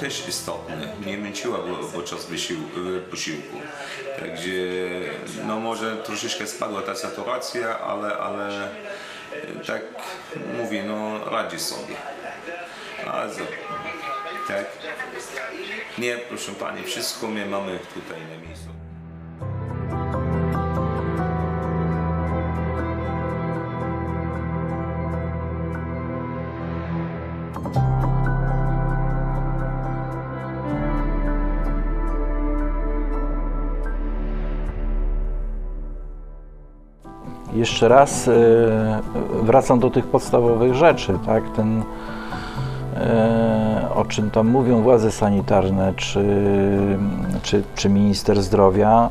też istotne. Nie męczyła go podczas wysiłku, posiłku. Także no może troszeczkę spadła ta saturacja, ale, ale e, tak mówię, no radzi sobie. A za, tak. Nie, proszę Pani, wszystko my mamy tutaj na miejscu. Jeszcze raz e, wracam do tych podstawowych rzeczy, tak? Ten, e, o czym tam mówią władze sanitarne, czy, czy, czy minister zdrowia,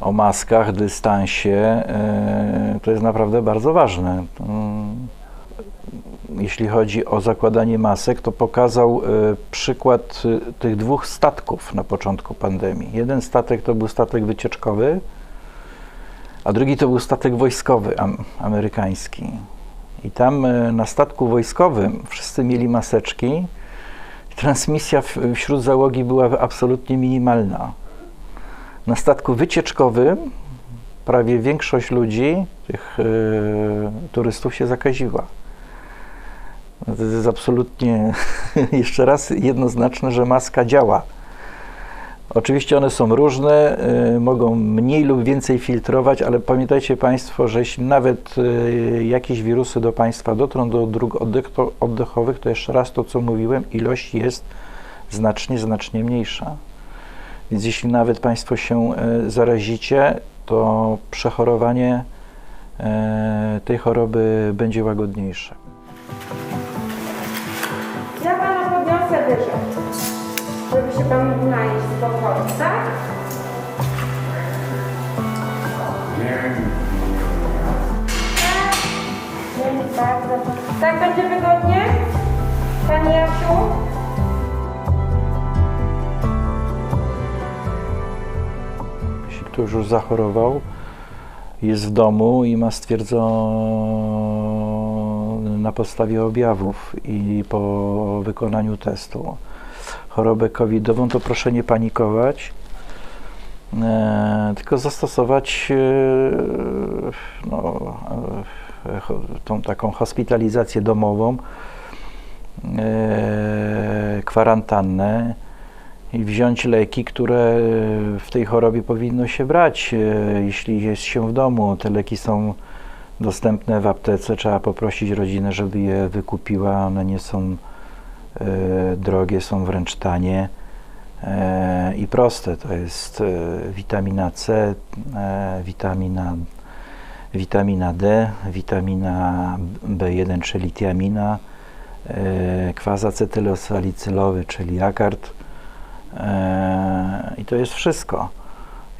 o maskach, dystansie, e, to jest naprawdę bardzo ważne. Mm, Jeśli chodzi o zakładanie masek, to pokazał przykład tych dwóch statków na początku pandemii. Jeden statek to był statek wycieczkowy, a drugi to był statek wojskowy am, amerykański. I tam e, na statku wojskowym wszyscy mieli maseczki. Transmisja wśród załogi była absolutnie minimalna. Na statku wycieczkowym prawie większość ludzi, tych e, turystów się zakaziła. To jest absolutnie, jeszcze raz jednoznaczne, że maska działa. Oczywiście one są różne, y, mogą mniej lub więcej filtrować, ale pamiętajcie Państwo, że jeśli nawet y, jakieś wirusy do Państwa dotrą do dróg oddech- oddechowych, to jeszcze raz to, co mówiłem, ilość jest znacznie, znacznie mniejsza. Więc jeśli nawet Państwo się y, zarazicie, to przechorowanie tej choroby będzie łagodniejsze. Ja pana podniosę wyżej, żeby się pan mógł Tak będzie wygodnie? Panie Jasiu? Jeśli ktoś już zachorował, jest w domu i ma stwierdzone na podstawie objawów i po wykonaniu testu chorobę covidową, to proszę nie panikować, e, tylko zastosować e, no, e, tą taką hospitalizację domową, e, kwarantannę i wziąć leki, które w tej chorobie powinno się brać, e, jeśli jest się w domu. Te leki są dostępne w aptece, trzeba poprosić rodzinę, żeby je wykupiła. One nie są e, drogie, są wręcz tanie e, i proste. To jest e, witamina C, e, witamina, witamina D, witamina B1, czyli tiamina, e, kwas acetylosalicylowy, czyli akard, Eee, I to jest wszystko.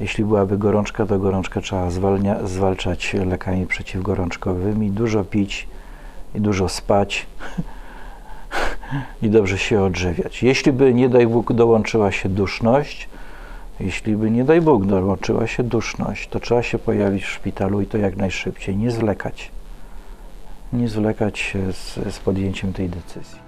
Jeśli byłaby gorączka, to gorączkę trzeba zwalnia, zwalczać lekami przeciwgorączkowymi, dużo pić i dużo spać i dobrze się odżywiać. Jeśli by, nie daj Bóg, dołączyła się duszność, jeśli by, nie daj Bóg, dołączyła się duszność, to trzeba się pojawić w szpitalu i to jak najszybciej, nie zwlekać. Nie zwlekać z, z podjęciem tej decyzji.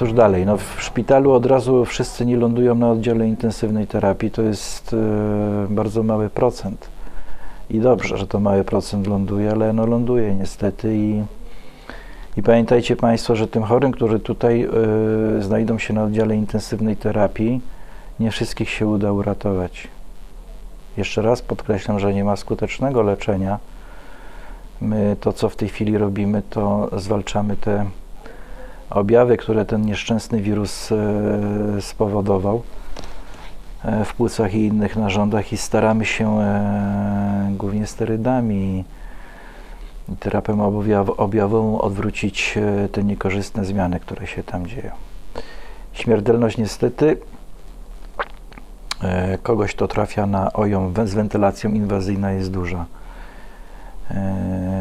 Cóż dalej? No w szpitalu od razu wszyscy nie lądują na oddziale intensywnej terapii. To jest e, bardzo mały procent. I dobrze, że to mały procent ląduje, ale no ląduje niestety. I, i pamiętajcie Państwo, że tym chorym, którzy tutaj e, znajdą się na oddziale intensywnej terapii, nie wszystkich się uda uratować. Jeszcze raz podkreślam, że nie ma skutecznego leczenia. My to, co w tej chwili robimy, to zwalczamy te objawy, które ten nieszczęsny wirus e, spowodował e, w płucach i innych narządach i staramy się e, głównie sterydami i terapią objaw- objawową odwrócić te niekorzystne zmiany, które się tam dzieją. Śmiertelność niestety kogoś, kto trafia na we- z wentylacją inwazyjną jest duża.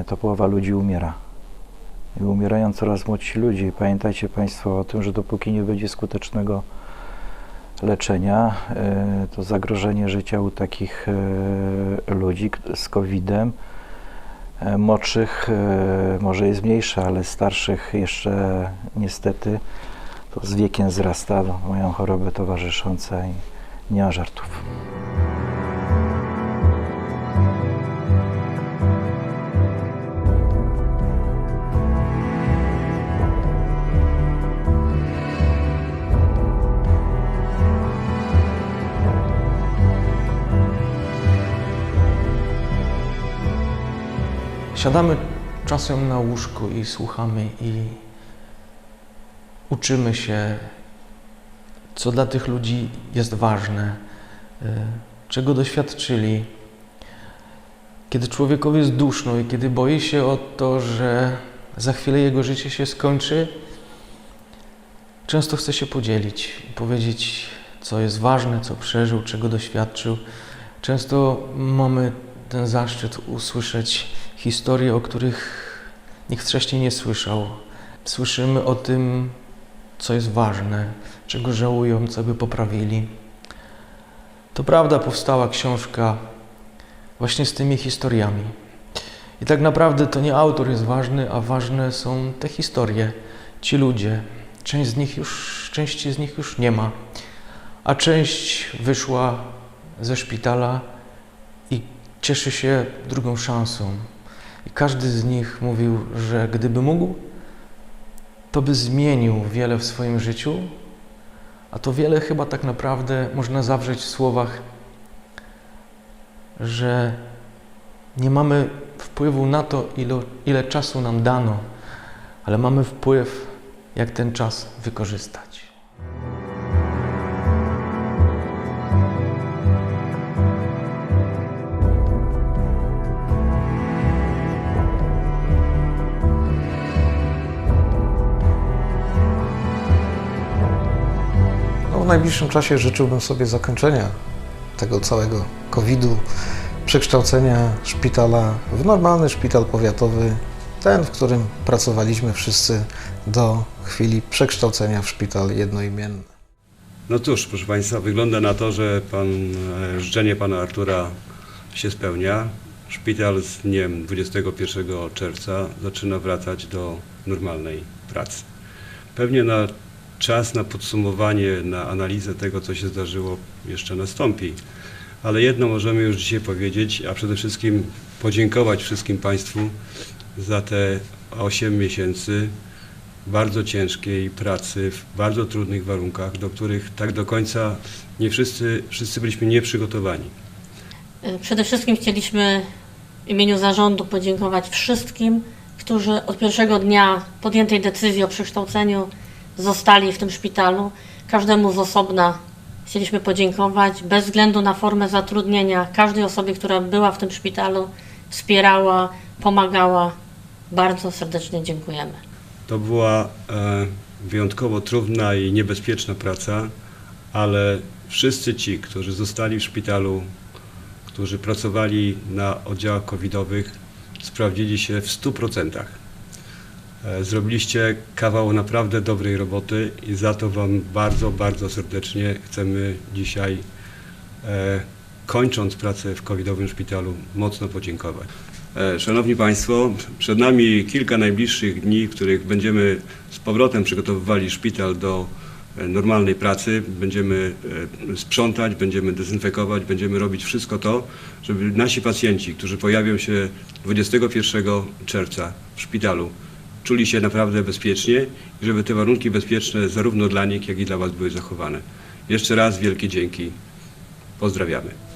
To połowa ludzi umiera. Umierają coraz młodsi ludzie. Pamiętajcie Państwo o tym, że dopóki nie będzie skutecznego leczenia, e, to zagrożenie życia u takich e, ludzi z COVID-em e, młodszych może jest mniejsze, ale starszych jeszcze niestety to z wiekiem wzrasta, mają choroby towarzyszące i nie ma żartów. Siadamy czasem na łóżku i słuchamy i uczymy się, co dla tych ludzi jest ważne, y, czego doświadczyli. Kiedy człowiekowi jest duszno i kiedy boi się o to, że za chwilę jego życie się skończy, często chce się podzielić i powiedzieć, co jest ważne, co przeżył, czego doświadczył. Często mamy ten zaszczyt usłyszeć historie, o których nikt wcześniej nie słyszał. Słyszymy o tym, co jest ważne, czego żałują, co by poprawili. To prawda, powstała książka właśnie z tymi historiami. I tak naprawdę to nie autor jest ważny, a ważne są te historie, ci ludzie. Część z nich już, części z nich już nie ma, a część wyszła ze szpitala cieszy się drugą szansą. I każdy z nich mówił, że gdyby mógł, to by zmienił wiele w swoim życiu, a to wiele chyba tak naprawdę można zawrzeć w słowach, że nie mamy wpływu na to, ile, ile czasu nam dano, ale mamy wpływ, jak ten czas wykorzystać. Najbliższym czasie życzyłbym sobie zakończenia tego całego COVID-u, przekształcenia szpitala w normalny szpital powiatowy, ten, w którym pracowaliśmy wszyscy do chwili przekształcenia w szpital jednoimienny. No cóż, proszę Państwa, wygląda na to, że pan, e, życzenie pana Artura się spełnia. Szpital z dniem 21 czerwca zaczyna wracać do normalnej pracy. Pewnie na czas na podsumowanie, na analizę tego, co się zdarzyło, jeszcze nastąpi. Ale jedno możemy już dzisiaj powiedzieć, a przede wszystkim podziękować wszystkim Państwu za te 8 miesięcy bardzo ciężkiej pracy w bardzo trudnych warunkach, do których tak do końca nie wszyscy, wszyscy byliśmy nieprzygotowani. Y, Przede wszystkim chcieliśmy w imieniu zarządu podziękować wszystkim, którzy od pierwszego dnia podjętej decyzji o przekształceniu zostali w tym szpitalu. Każdemu z osobna chcieliśmy podziękować, bez względu na formę zatrudnienia, każdej osobie, która była w tym szpitalu, wspierała, pomagała. Bardzo serdecznie dziękujemy. To była e, wyjątkowo trudna i niebezpieczna praca, ale wszyscy ci, którzy zostali w szpitalu, którzy pracowali na oddziałach covidowych, sprawdzili się w 100%. E, Zrobiliście kawał naprawdę dobrej roboty i za to Wam bardzo, bardzo serdecznie chcemy dzisiaj, e, kończąc pracę w covidowym szpitalu, mocno podziękować. E, Szanowni Państwo, przed nami kilka najbliższych dni, w których będziemy z powrotem przygotowywali szpital do normalnej pracy. Będziemy sprzątać, będziemy dezynfekować, będziemy robić wszystko to, żeby nasi pacjenci, którzy pojawią się 21 czerwca w szpitalu, czuli się naprawdę bezpiecznie i żeby te warunki bezpieczne zarówno dla nich, jak i dla Was były zachowane. Jeszcze raz wielkie dzięki. Pozdrawiamy.